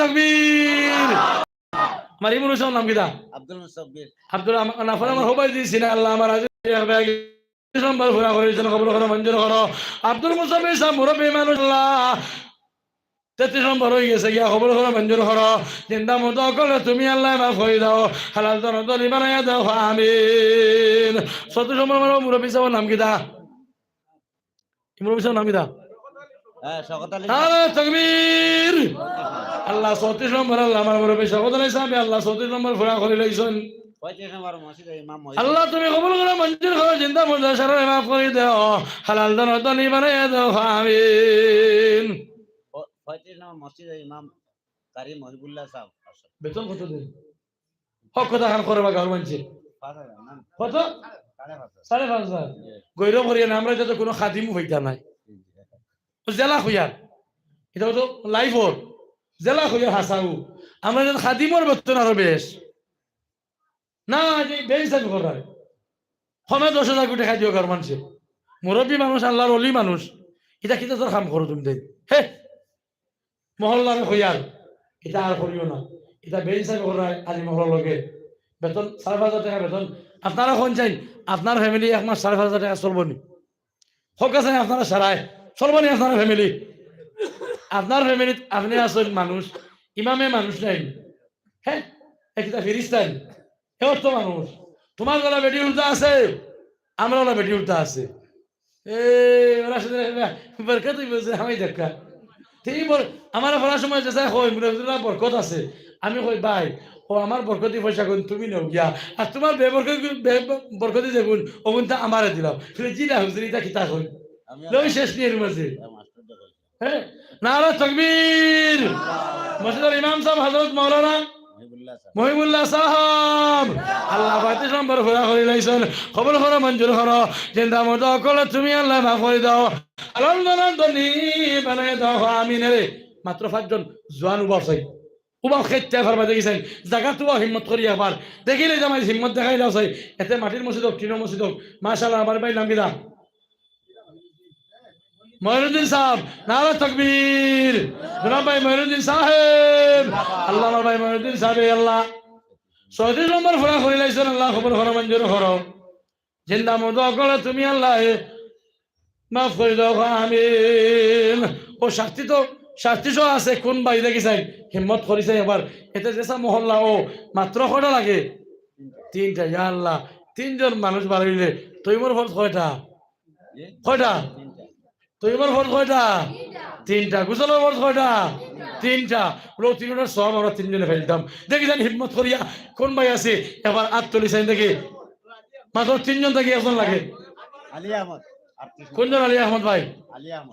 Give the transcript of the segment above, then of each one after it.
তাকবীর। আমার হোসেন নাম আব্দুল মুসাব্বির। আব্দুল নাফর আমার হবাই দিয়েছি না আল্লাহ আমার আজ ঘোরা করেছেন খবর করো মঞ্জুর করো। আব্দুল মুসাফির সাহেব মুরব্বী মানুষ আল্লাহ। তেত্রিশ নম্বর হয়ে গেছে গিয়া খবর করো মঞ্জুর করো। চিন্তা মতো করলে তুমি আল্লাহ মাফ করে দাও হালাল তলি বানাইয়া দাও আমিন। সত্তর নম্বর আমার মুরব্বী সাহেবের নাম কিতা মুরব্বী সাহেবের নাম কিতা হ্যাঁ তকবীর। আল্লাহ চৌত্রিশ নম্বর আল্লাহ আমার মুরব্বী সাহেব সাহেব আল্লাহ চৌত্রিশ নম্বর ঘোরা করে লইছেন। আল্লাহ তুমি কবুল করে মঞ্জুর করো চিন্তা মজা সারা মাফ করে দাও হালাল দান দানি বানাইয়া দাও আমিন। পঁয়ত্রিশ নম্বর মসজিদ ইমাম কারি মহিবুল্লাহ সাহেব বেতন কত দিন? হক কথা খান করে বা গাঁর মানছে। কত? সাড়ে পাঁচ হাজার। সাড়ে পাঁচ হাজার। জি, গৈরব করিয়া আমরা যাতে কোনো খাদিমু হইতা নাই। জেলা খুঁয়ার এটা তো লাইফর জেলা খুঁয়ার হাসাউ আমরা যেন খাদিমর বেতন আরও বেশ। না, যে আমি করার সময় দশ হাজার কোটি খাই দিও ঘর মানুষে। মুরব্বী মানুষ, আল্লাহর অলি মানুষ। এটা কিতা তোর কাম করো তুমি দেখ। হে! মহল্লার হইয়ার এটা আর করিও না। এটা আমি করার আজি মহল লগে। বেতন সাড়ে পাঁচ হাজার টাকা বেতন। আপনারা কোন চাই? আপনার ফ্যামিলি এক মাস সাড়ে পাঁচ হাজার টাকা চলবো নি হোক আছে আপনারা সারায়। চলবো নি আপনার ফ্যামিলি আপনার ফ্যামিলিত আপনি আসেন মানুষ ইমামে মানুষ নাই হ্যাঁ একটা ফিরিস্তান এও তো মানুষ তোমার গলা বেটি উল্টা আছে আমার গলা বেটি উল্টা আছে বরকত আমি দেখা ঠিক বল আমার পড়ার সময় যেসা কই মুরব্বীরা বরকত আছে আমি কই ভাই ও আমার বরকতি পয়সা কোন তুমি নাও গিয়া আর তোমার বেবরকত বরকতি দেখুন ওগুন তা আমারে দিলাম জিরা হুজুরি তা কিতা কই আমি লই শেষ নিয়ে মাঝে নারা তকবীর। মসজিদের ইমাম সাহেব হযরত মাওলানা মহিবুল্লাহ সাহেব। আল্লাহ বাতি সম্পর ঘোরা করে লাইছেন খবর করো মঞ্জুর করো চিন্তা মতো করলে তুমি আল্লাহ মাফ করে দাও। আনন্দনন্দনী বানাই দাও আমিন রে। মাত্র পাঁচজন জোয়ান উবাব চাই উবাব খেতে ফারবা দেখিছেন জাগা তো হিম্মত করি আবার দেখিলে জামাই হিম্মত দেখাই দাও চাই এতে মাটির মসজিদ হোক টিনের মসজিদ হোক। মাশাল্লাহ আমার ভাই নাম কিনা মহিনুদ্দিন সাহেব নারা তকবীর। জনাব ভাই মহিনুদ্দিন সাহেব আল্লাহ আমার ভাই মহিনুদ্দিন সাহেব আল্লাহ। চৌত্রিশ নম্বর ফোনা করে লাইছেন আল্লাহ খবর খরা মঞ্জুর করো। জিন্দা মতো অকলে তুমি আল্লাহ মাফ করে দাও আমিন। ও শাস্তি তো শাস্তি সহ আছে কোন বাইরে গেছে হিম্মত করিছে এবার। এতে যেসা মহল্লা ও মাত্র কটা লাগে? তিনটা ইয়া আল্লাহ। তিনজন মানুষ বাড়াইলে তুই মোর ফল কয়টা? কয়টা? তুই মোর ফল কয়টা? তিনটা। গুজলের ফল কয়টা? তিনটা। তিনটার সব আমরা তিনজনে ফেলতাম। দেখি জানি হিম্মত করিয়া কোন ভাই আছে? এবার আট চল্লিশ দেখি। মাত্র তিনজন থেকে একজন লাগে। আলী আহমদ। কোনজন আলী আহমদ ভাই?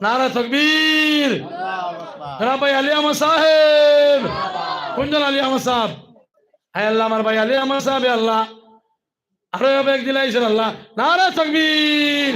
নারা তকবীর। হ্যাঁ ভাই আলী আহমদ সাহেব। কোনজন আলী আহমদ সাহেব? হ্যাঁ আল্লাহ আমার ভাই আলী আহমদ সাহেব আল্লাহ। আরও এবার এক দিলাইছেন আল্লাহ। নারা তকবীর।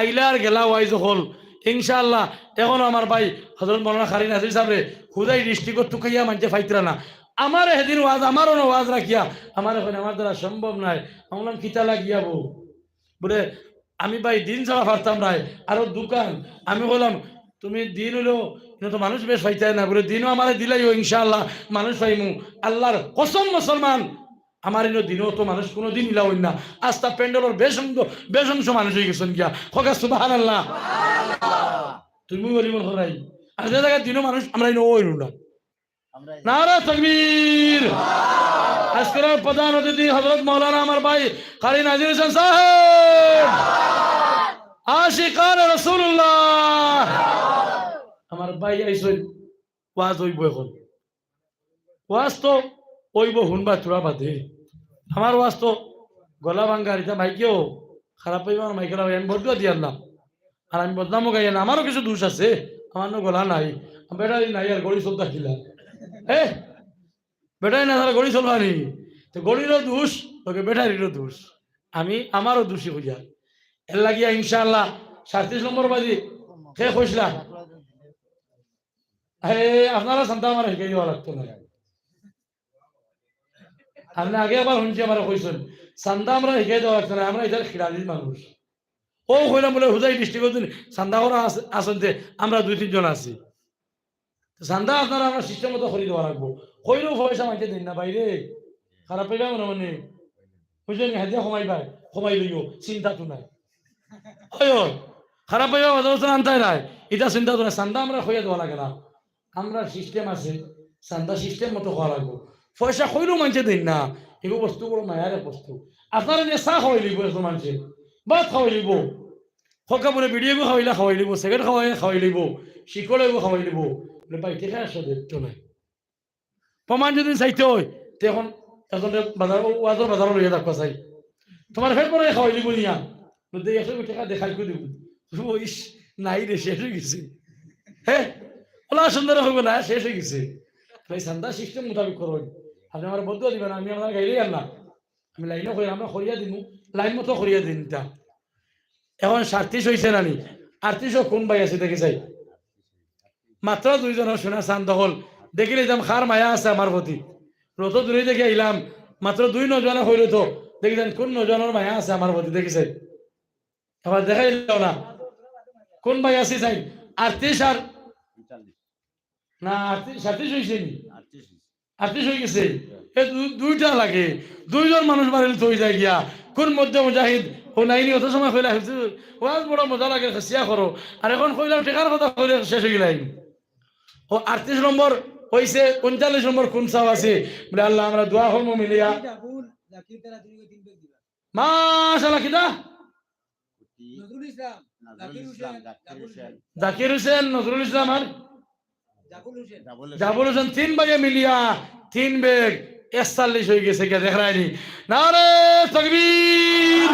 আইলা আর গেলা ওয়াইজ হল। ইনশাআল্লাহ, এখন আমার ভাই হজরত মৌলানা খারি নাজির সাহেব হুদাই ডিস্ট্রিক্ট টুকাইয়া মানছে ফাইতরা না। আমার হেদিন ওয়াজ, আমারও না ওয়াজ রাখিয়া, আমার এখন আমার দ্বারা সম্ভব নাই। আমলাম কিতা লাগিয়া বউ? বলে, আমি ভাই দিন ছাড়া পারতাম নাই আরও দোকান। আমি বললাম, তুমি দিন হলো কিন্তু মানুষ বেশ পাইতে না। বলে, দিনও আমার দিলাইও ইনশাআল্লাহ, মানুষ পাইমু। আল্লাহর কসম মুসলমান আমার ইনো দিনও তো মানুষ কোনো দিন মিলাও না। আস্তা প্যান্ডেলের অংশ বেশ অংশ মানুষ হয়ে গেছেন গিয়া। হকা সুবাহান আল্লাহ তুমি বলি মন করাই আর যে জায়গায় দিনও মানুষ আমরা ইনো ওই না নারা তকবীর। আজকের প্রধান অতিথি হজরত মৌলানা আমার ভাই কারি নাজির হোসেন সাহেব। আশিকান রসুল্লাহ আমার ভাই আইসই ওয়াজ হইব এখন। ওয়াজ তো ওইব শুনবা তোরা বাদে। আমার ওয়াজ তো গলা ভাঙ্গার এটা মাইকেও খারাপ পাইব আমার মাইকেরা আমি বদলা দিয়ার নাম। আর আমি বদনামও গাইয়া না আমারও কিছু দোষ আছে। আমার নো গলা নাই। বেড়ারি নাই আর গড়ি সব দাখিলা হে বেটারি না গড়ি চলবানি তো গড়িরও দোষ, তোকে বেটারিরও দোষ। আমি আমারও দোষী হইয়া এর লাগিয়া ইনশাআল্লাহ। সাতত্রিশ নম্বর বাজি। কে কইসলা হে আপনারা শান্তা আমার শিখাই দেওয়া লাগতো না আপনি আগে আবার শুনছি আমার কইছেন চান্দা আমরা শিখাই দেওয়া লাগতো না আমরা এটার খিলালির মানুষ ও কইলাম বলে হুজাই ডিস্ট্রিক্ট চান্দা করা আছে- আছেন যে আমরা দুই তিনজন আছি চান্দা আপনারা আমরা সিস্টেম মতো করে দেওয়া লাগবো কইলেও পয়সা মাইতে দিন না বাইরে খারাপ পাইবা মনে মনে বুঝলেন হাজিয়া কমাই পাই কমাই লইও চিন্তা নাই খারাপ পাইবা অবস্থা আনতাই নাই এটা চিন্তা তো নাই চান্দা আমরা হইয়া দেওয়া লাগে না আমরা সিস্টেম আছে চান্দা সিস্টেম মতো হওয়া লাগবো পয়সা কইলেও মানছে দিন না। এগুলো বস্তু বড় মায়ার বস্তু। আপনারা নিয়ে চাহ খাওয়াই লিব এখন মানছে ভাত খাওয়াই লিব সকা বোলে বিড়িয়ে খাওয়াইলে খাওয়াই লিব চেকেট খাওয়াই খাওয়াই লিব শিকড় খাওয়াই লিব বলে বাইতে খাই দেখতো নাই। প্রমাণ যদি চাইতে হয়, তে এখন বাজার ওয়াজর বাজার লইয়া চাই তোমার ফের পরে খাওয়াই লিব নিয়া। বলতে দেখাই করে দিব ইস নাই রে শেষ হয়ে গেছে। হ্যাঁ ওলা সুন্দর হইব না শেষ হয়ে গেছে। ভাই সান্দা সিস্টেম মোতাবেক আপনি আমার বদ্ধ দিবেন আমি আমার গাইলেই আনলাম আমি লাইনও করি আমরা করিয়া দিন লাইন মতো করিয়া দিন তা এখন সাতত্রিশ হয়েছে নানি আটত্রিশও কোন ভাই আছে দেখে চাই। মাত্র দুইজনের শোনা চান দখল দেখিলে যাম খার মায়া আছে আমার প্রতি রত দূরে দেখে আইলাম মাত্র দুই নজনে হইল তো দেখি যান কোন নজনের মায়া আছে আমার প্রতি দেখি চাই। এবার দেখাই না। কোন ভাই আছে চাই? আটত্রিশ আর না আটত্রিশ সাতত্রিশ হয়েছে নি? আটত্রিশ আটত্রিশ হয়ে গেছে। দুইটা লাগে। দুইজন মানুষ মারিলে থই যায় গিয়া। কোন মধ্যে মুজাহিদ ও নাইনি অত সময় কইলা ও আজ বড় মজা লাগে খেসিয়া করো। আর এখন কইলাম টেকার কথা কইলে শেষ হয়ে গেলাই ও আটত্রিশ নম্বর হয়েছে পঞ্চাল্লিশ নম্বর কোন চাও আছে? বলে আল্লাহ আমরা দোয়া হল মিলিয়া। মাশাল্লাহ কিতা কোটি। জাকির হোসেন নজরুল ইসলাম আর? জাবুল হোসেন তিন বাজে মিলিয়া তিন বেগ একচল্লিশ হয়ে গেছে কে দেখ রায়নি না রে তকবীর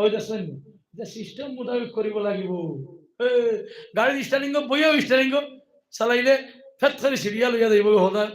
ওই দেখছেন যে সিস্টেম মোতাবেক কৰিব লাগিব। এ, স্টারিং বইও স্টারিং চালাইলে ফেট করে সিরিয়াল হইয়া যাইব সদায়।